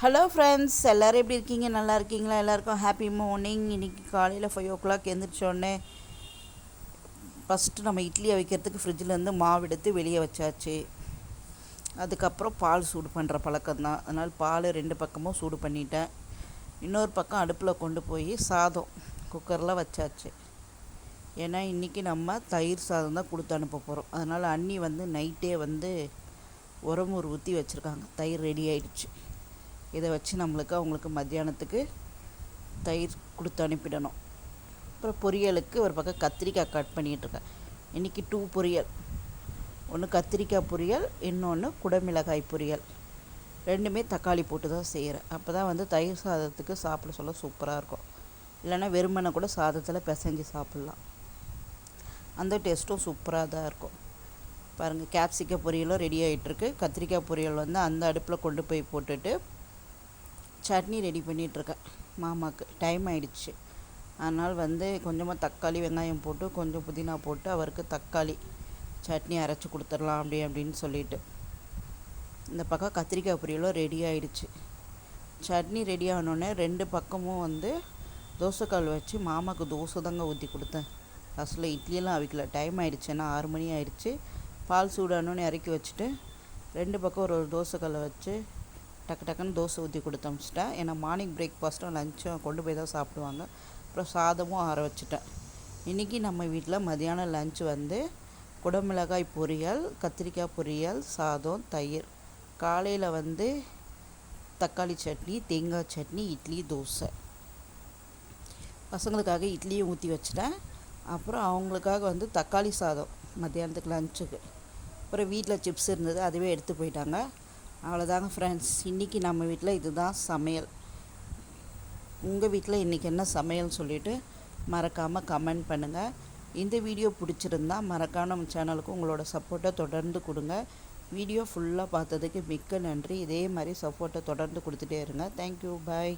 Hello friends எல்லோரும் எப்படி இருக்கீங்க? நல்லா இருக்கீங்களா? எல்லாருக்கும் ஹாப்பி மார்னிங் இன்றைக்கி காலையில் ஃபைவ் ஓ கிளாக் எழுந்திரிச்சோடனே ஃபஸ்ட்டு நம்ம இட்லியை வைக்கிறதுக்கு ஃப்ரிட்ஜிலேருந்து மாவு எடுத்து வெளியே வச்சாச்சு. அதுக்கப்புறம் பால் சூடு பண்ணுற பழக்கம் தான். அதனால் பால் ரெண்டு பக்கமும் சூடு பண்ணிட்டேன். இன்னொரு பக்கம் அடுப்பில் கொண்டு போய் சாதம் குக்கரில் வச்சாச்சு. ஏன்னா இன்றைக்கி நம்ம தயிர் சாதம் தான் கொடுத்து அனுப்ப போகிறோம் அதனால் அண்ணி வந்து நைட்டே வந்து உரமூர் ஊற்றி வச்சுருக்காங்க. தயிர் ரெடி ஆயிடுச்சு. இதை வச்சு நம்மளுக்கு அவங்களுக்கு மத்தியானத்துக்கு தயிர் கொடுத்து அனுப்பிடணும். அப்புறம் பொரியலுக்கு ஒரு பக்கம் கத்திரிக்காய் கட் பண்ணிகிட்ருக்கேன் இன்றைக்கி டூ பொரியல். ஒன்று கத்திரிக்காய் பொரியல் இன்னொன்று குடமிளகாய் பொரியல். ரெண்டுமே தக்காளி போட்டு தான் செய்கிறேன் அப்போ தான் வந்து தயிர் சாதத்துக்கு சாப்பிட சொல்ல சூப்பராக இருக்கும். இல்லைன்னா வெறுமனை கூட சாதத்தில் பிசைஞ்சு சாப்பிட்லாம். அந்த டேஸ்ட்டும் சூப்பராக தான் இருக்கும். பாருங்கள் கேப்சிக்க பொரியலும் ரெடி ஆகிட்டுருக்கு கத்திரிக்காய் பொரியல் வந்து அந்த அடுப்பில் கொண்டு போய் போட்டுட்டு சட்னி ரெடி பண்ணிகிட்ருக்கேன் மாமாவுக்கு டைம் ஆயிடுச்சு. அதனால் வந்து கொஞ்சமாக தக்காளி வெங்காயம் போட்டு கொஞ்சம் புதினா போட்டு அவருக்கு தக்காளி சட்னி அரைச்சி கொடுத்துடலாம் அப்படி அப்படின்னு சொல்லிட்டு. இந்த பக்கம் கத்திரிக்காய் பொரியலும் ரெடி ஆயிடுச்சு. சட்னி ரெடி ஆனோடனே ரெண்டு பக்கமும் வந்து தோசைக்கால் வச்சு மாமாவுக்கு தோசை தாங்க ஊற்றி கொடுத்தேன். ஃபஸ்ட்டில் இட்லியெல்லாம் அவிக்கல. டைம் ஆயிடுச்சு. ஏன்னா ஆறு மணி ஆயிடுச்சு. பால் சூடானோன்னு இறக்கி வச்சுட்டு ரெண்டு பக்கம் ஒரு ஒரு தோசைக்கல்லை வச்சு டக்கு டக்குன்னு தோசை ஊற்றி கொடுத்து அமிச்சிட்டேன் ஏன்னா மார்னிங் பிரேக்ஃபாஸ்ட்டும் லஞ்சும் கொண்டு போய் தான் சாப்பிடுவாங்க. அப்புறம் சாதமும் ஆற வச்சுட்டேன். இன்றைக்கி நம்ம வீட்டில் மதியானம் லஞ்ச் வந்து குடமிளகாய் பொரியல் கத்திரிக்காய் பொரியல் சாதம் தயிர். காலையில் வந்து தக்காளி சட்னி தேங்காய் சட்னி இட்லி தோசை. பசங்களுக்காக இட்லியும் ஊற்றி வச்சிட்டேன். அப்புறம் அவங்களுக்காக வந்து தக்காளி சாதம் மத்தியானத்துக்கு லஞ்சுக்கு அப்புறம் வீட்டில் சிப்ஸ் இருந்தது அதுவே எடுத்து போயிட்டாங்க. அவ்வளோதாங்க ஃப்ரெண்ட்ஸ் இன்றைக்கி நம்ம வீட்டில் இதுதான் சமையல். உங்கள் வீட்டில் இன்றைக்கி என்ன சமையல்னு சொல்லிவிட்டு மறக்காமல் கமெண்ட் பண்ணுங்கள் இந்த வீடியோ பிடிச்சிருந்தா மறக்காம நம்ம சேனலுக்கு உங்களோட சப்போர்ட்டை தொடர்ந்து கொடுங்க. வீடியோ ஃபுல்லாக பார்த்ததுக்கு மிக்க நன்றி. இதே மாதிரி சப்போர்ட்டை தொடர்ந்து கொடுத்துட்டே இருங்க. Thank you bye